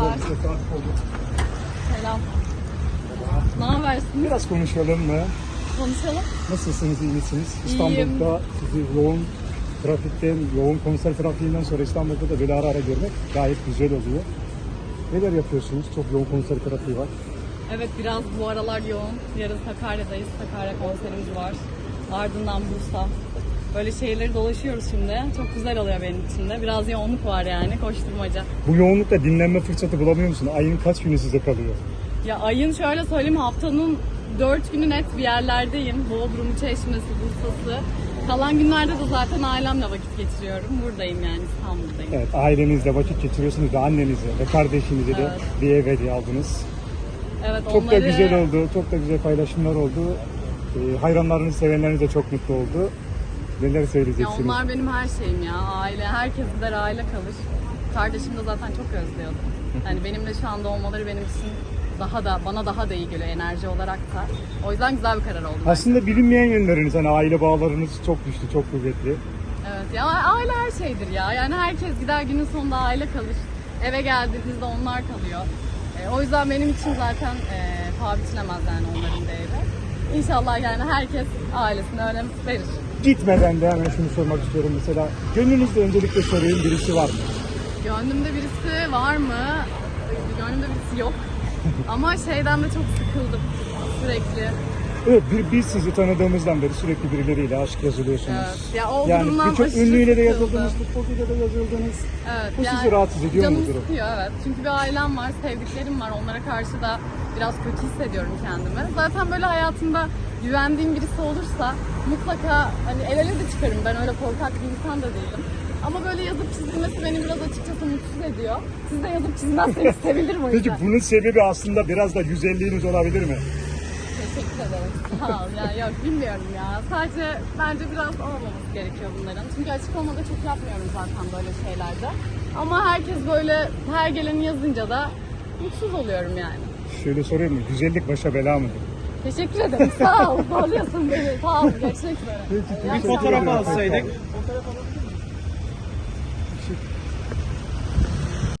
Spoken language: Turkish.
Merhabalar. Selam. Ne habersin? Biraz konuşalım mı? Konuşalım. Nasılsınız, iyi misiniz? İyiyim. İstanbul'da sizi yoğun trafikten, yoğun konser trafiğinden sonra İstanbul'da da böyle ara ara görmek gayet güzel oluyor. Neler yapıyorsunuz? Çok yoğun konser trafiği var. Evet biraz bu aralar yoğun. Yarın Sakarya'dayız. Sakarya konserimiz var. Ardından Bursa. Böyle şehirleri dolaşıyoruz şimdi. Çok güzel oluyor benim için de. Biraz yoğunluk var yani koşturmaca. Bu yoğunlukta dinlenme fırsatı bulamıyor musun? Ayın kaç günü size kalıyor? Ya ayın şöyle söyleyeyim haftanın dört günü net bir yerlerdeyim. Bodrum, Çeşmesi, Bursa'sı. Kalan günlerde de zaten ailemle vakit geçiriyorum. Buradayım yani İstanbul'dayım. Evet, ailenizle vakit geçiriyorsunuz ve annenize ve kardeşinize de Evet. bir ev hediye aldınız. Evet Çok onları... da güzel oldu, çok da güzel paylaşımlar oldu. Ee, hayranlarınız, sevenleriniz de çok mutlu oldu. Neler Ya söyleyeceksiniz? onlar benim her şeyim ya. Aile, herkes gider aile kalır. Kardeşim de zaten çok özlüyordu. Yani benimle şu anda olmaları benim için daha da bana daha da iyi geliyor enerji olarak da. O yüzden güzel bir karar oldu. bence. Aslında bilinmeyen yönleriniz, hani aile bağlarınız çok güçlü, çok kuvvetli. Evet ya aile her şeydir ya. Yani herkes gider günün sonunda aile kalır. Eve geldiğinizde onlar kalıyor. E, o yüzden benim için zaten e, paha biçilemez yani onların değeri. İnşallah yani herkes ailesine önem verir. Gitmeden de hemen şunu sormak istiyorum mesela. Gönlünüzde öncelikle sorayım birisi var mı? Gönlümde birisi var mı? Gönlümde birisi yok. Ama şeyden de çok sıkıldım sürekli. Evet, bir, biz sizi tanıdığımızdan beri sürekli birileriyle aşk yazılıyorsunuz. Evet. Ya o yani durumdan birçok aşırı ünlüyle de sıkıldım. yazıldınız, futbolcuyla da yazıldınız. Evet, Bu sizi rahatsız ediyor mu bu durum? sıkıyor evet. Çünkü bir ailem var, sevdiklerim var. Onlara karşı da biraz kötü hissediyorum kendimi. Zaten böyle hayatımda güvendiğim birisi olursa mutlaka hani el ele de çıkarım. Ben öyle korkak bir insan da değilim. Ama böyle yazıp çizilmesi beni biraz açıkçası mutsuz ediyor. Siz de yazıp çizmezseniz sevinirim o Peki yüzden. bunun sebebi aslında biraz da güzelliğiniz olabilir mi? Teşekkür ederim. Sağ ol. Ya, yok bilmiyorum ya. Sadece bence biraz olmaması gerekiyor bunların. Çünkü açık olmada çok yapmıyorum zaten böyle şeylerde. Ama herkes böyle her geleni yazınca da mutsuz oluyorum yani. Şöyle sorayım mı? Güzellik başa bela mıdır? Teşekkür ederim. Sağ ol. Zorluyorsun beni. Sağ ol. Görüşmek üzere. İyi Bir fotoğraf alsaydık.